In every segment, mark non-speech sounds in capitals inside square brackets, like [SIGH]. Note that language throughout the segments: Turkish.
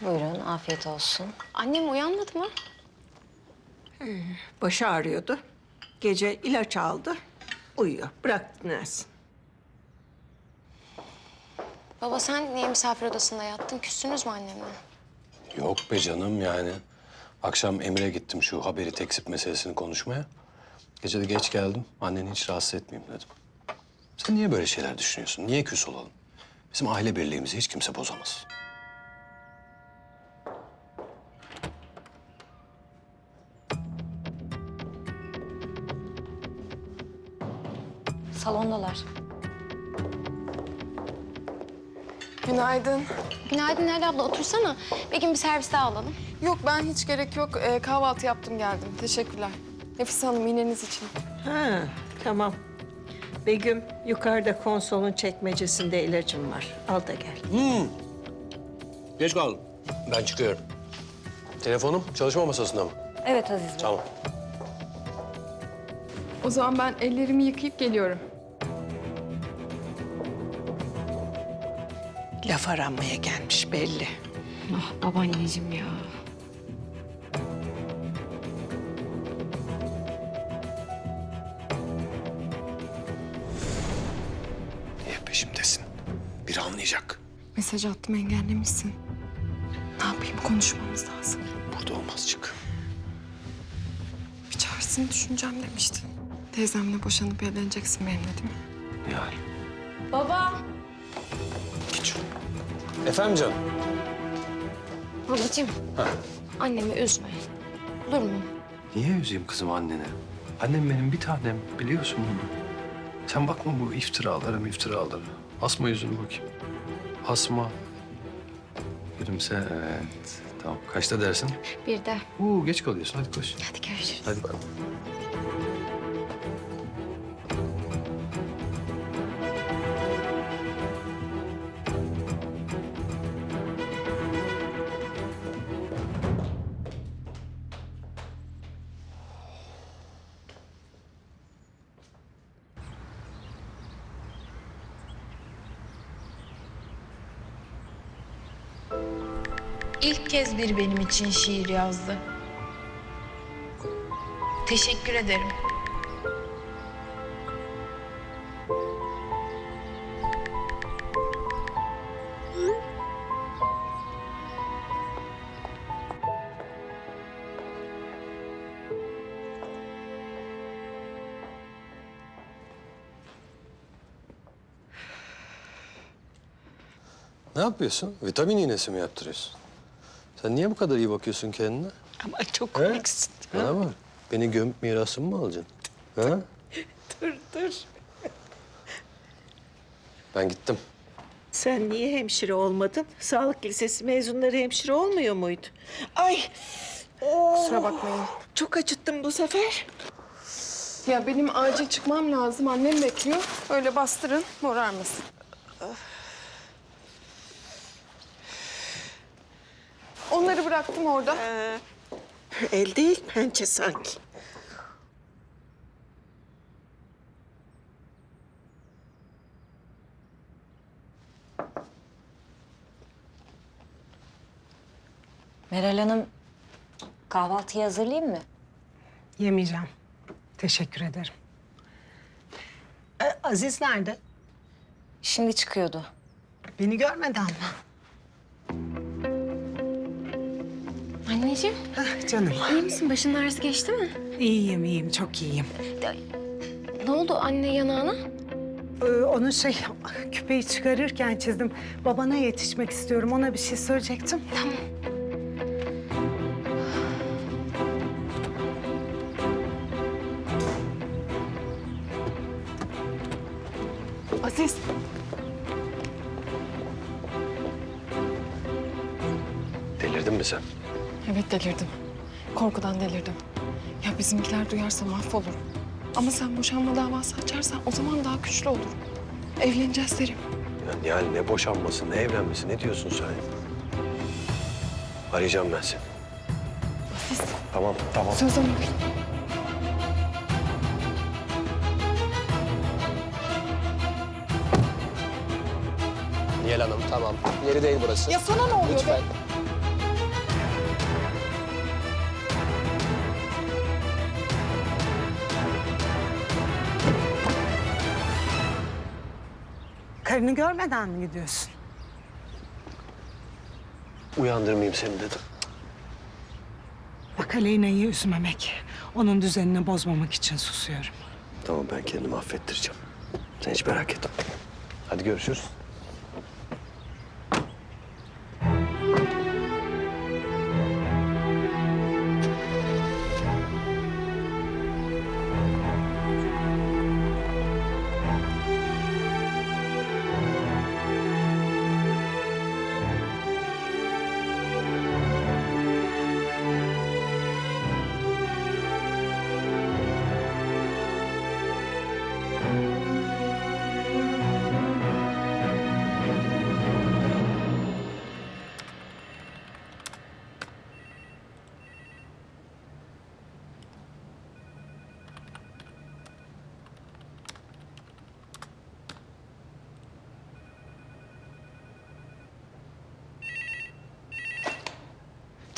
Buyurun, afiyet olsun. Annem uyanmadı mı? Başı ağrıyordu. Gece ilaç aldı. Uyuyor. Bırak dinlensin. Baba sen niye misafir odasında yattın? Küstünüz mü annemle? Yok be canım yani. Akşam Emre gittim şu haberi tekzip meselesini konuşmaya. Gece de geç geldim. Anneni hiç rahatsız etmeyeyim dedim. Sen niye böyle şeyler düşünüyorsun? Niye küs olalım? Bizim aile birliğimizi hiç kimse bozamaz. Salondalar. Günaydın. Günaydın Leyla abla otursana. Bir gün bir servis daha alalım. Yok ben hiç gerek yok. Ee, kahvaltı yaptım geldim. Teşekkürler. Nefise Hanım iğneniz için. Ha, tamam. Begüm, yukarıda konsolun çekmecesinde ilacım var. Al da gel. Geç kaldım. Ben çıkıyorum. Telefonum çalışma masasında mı? Evet Aziz Bey. Tamam. O zaman ben ellerimi yıkayıp geliyorum. Laf aranmaya gelmiş belli. Ah babaanneciğim ya. Niye peşimdesin? Biri anlayacak. Mesaj attım engellemişsin. Ne yapayım konuşmamız lazım. Burada olmaz çık. Bir çaresini düşüneceğim demiştin. Teyzemle boşanıp evleneceksin benimle değil mi? Yani. Baba. Geç. Efendim canım? Babacığım. Annemi üzme. Olur mu? Niye üzeyim kızım annene? Annem benim bir tanem biliyorsun bunu. Sen bakma bu iftiralara iftiralara. Asma yüzünü bakayım. Asma. Gülümse evet. Tamam kaçta dersin? Bir de. Oo geç kalıyorsun hadi koş. Hadi görüşürüz. Hadi bakalım. İlk kez biri benim için şiir yazdı. Teşekkür ederim. Ne yapıyorsun? Vitamin iğnesi mi yaptırıyorsun? Sen niye bu kadar iyi bakıyorsun kendine? Ama çok He? komiksin. Bana bak. Beni gömüp mirasımı mı alacaksın? Ha? [LAUGHS] Dur, dur. Ben gittim. Sen niye hemşire olmadın? Sağlık lisesi mezunları hemşire olmuyor muydu? Ay! Kusura bakmayın. Çok acıttım bu sefer. Ya benim acil çıkmam lazım. Annem bekliyor. Öyle bastırın morarmasın. Onları bıraktım orada. El değil, pençe sanki. Meral Hanım, kahvaltıyı hazırlayayım mı? Yemeyeceğim. Teşekkür ederim. Ee, Aziz nerede? Şimdi çıkıyordu. Beni görmedi ama. Anneciğim Hah, canım. iyi misin? Başının ağrısı geçti mi? İyiyim, iyiyim. Çok iyiyim. Ne oldu anne yanağına? Ee, onu şey, [LAUGHS] küpeyi çıkarırken çizdim. Babana yetişmek istiyorum. Ona bir şey söyleyecektim. Tamam. Aziz. Delirdin mi sen? Evet delirdim. Korkudan delirdim. Ya bizimkiler duyarsa mahvolurum. Ama sen boşanma davası açarsan o zaman daha güçlü olurum. Evleneceğiz derim. Ya Nihal ne boşanması, ne evlenmesi, ne diyorsun sen? Arayacağım ben seni. Aziz Tamam, tamam. söz ama Nihal Hanım tamam. Yeri değil burası. Ya sana ne oluyor Lütfen. be? Karını görmeden mi gidiyorsun? Uyandırmayayım seni dedim. Bak Aleyna'yı üzmemek, onun düzenini bozmamak için susuyorum. Tamam ben kendimi affettireceğim. Sen hiç merak etme. Hadi görüşürüz.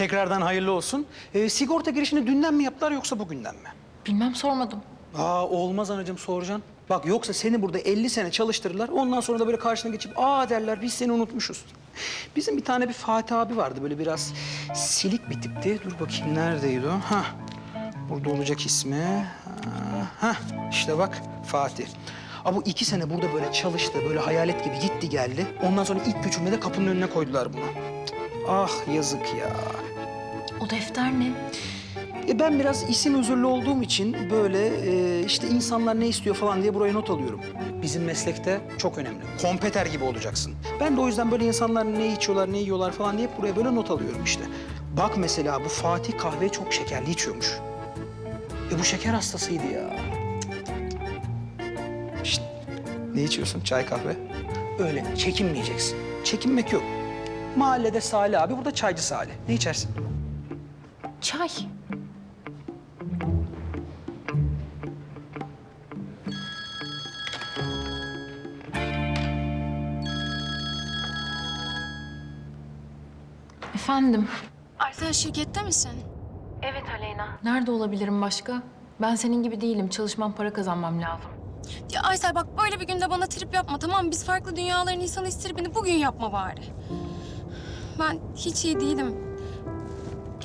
Tekrardan hayırlı olsun. Ee, sigorta girişini dünden mi yaptılar yoksa bugünden mi? Bilmem sormadım. Aa olmaz anacığım soracaksın. Bak yoksa seni burada 50 sene çalıştırırlar. Ondan sonra da böyle karşına geçip aa derler biz seni unutmuşuz. Bizim bir tane bir Fatih abi vardı böyle biraz silik bir tipti. Dur bakayım neredeydi o? Ha. Burada olacak ismi. Ha işte bak Fatih. Aa, bu iki sene burada böyle çalıştı, böyle hayalet gibi gitti geldi. Ondan sonra ilk küçülmede de kapının önüne koydular bunu. Ah yazık ya. O defter ne? E ben biraz isim özürlü olduğum için böyle e, işte insanlar ne istiyor falan diye buraya not alıyorum. Bizim meslekte çok önemli. Kompeter gibi olacaksın. Ben de o yüzden böyle insanlar ne içiyorlar, ne yiyorlar falan diye buraya böyle not alıyorum işte. Bak mesela bu Fatih kahveyi çok şekerli içiyormuş. E bu şeker hastasıydı ya. Şşt, ne içiyorsun? Çay kahve? Öyle çekinmeyeceksin. Çekinmek yok. Mahallede Salih abi, burada çaycı Salih. Ne içersin? Çay. Efendim, Aysel şirkette misin? nerede olabilirim başka? Ben senin gibi değilim. Çalışmam, para kazanmam lazım. Ya Aysel bak böyle bir günde bana trip yapma tamam mı? Biz farklı dünyaların insanı tripini bugün yapma bari. Ben hiç iyi değilim.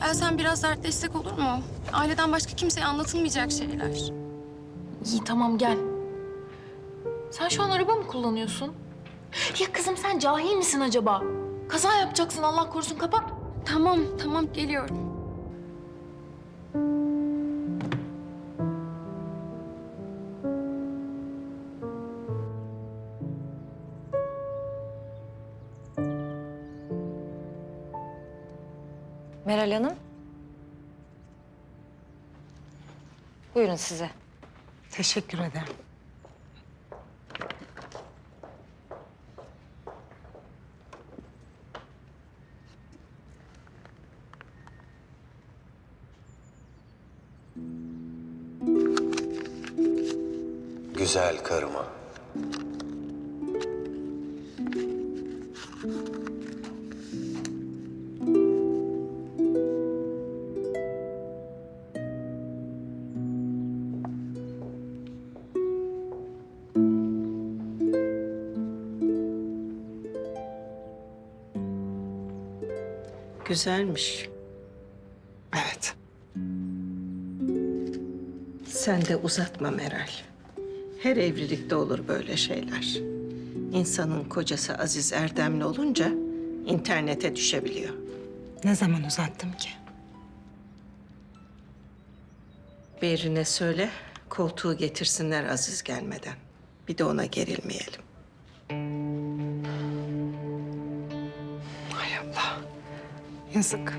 Gel sen biraz dertleşsek olur mu? Aileden başka kimseye anlatılmayacak şeyler. İyi tamam gel. Sen şu an araba mı kullanıyorsun? Ya kızım sen cahil misin acaba? Kaza yapacaksın Allah korusun kapat. Tamam tamam geliyorum. Meral Hanım. Buyurun size. Teşekkür ederim. Güzel karıma. Güzelmiş. Evet. Sen de uzatma Meral. Her evlilikte olur böyle şeyler. İnsanın kocası Aziz Erdemli olunca internete düşebiliyor. Ne zaman uzattım ki? Berrin'e söyle, koltuğu getirsinler Aziz gelmeden. Bir de ona gerilmeyelim. Yazık.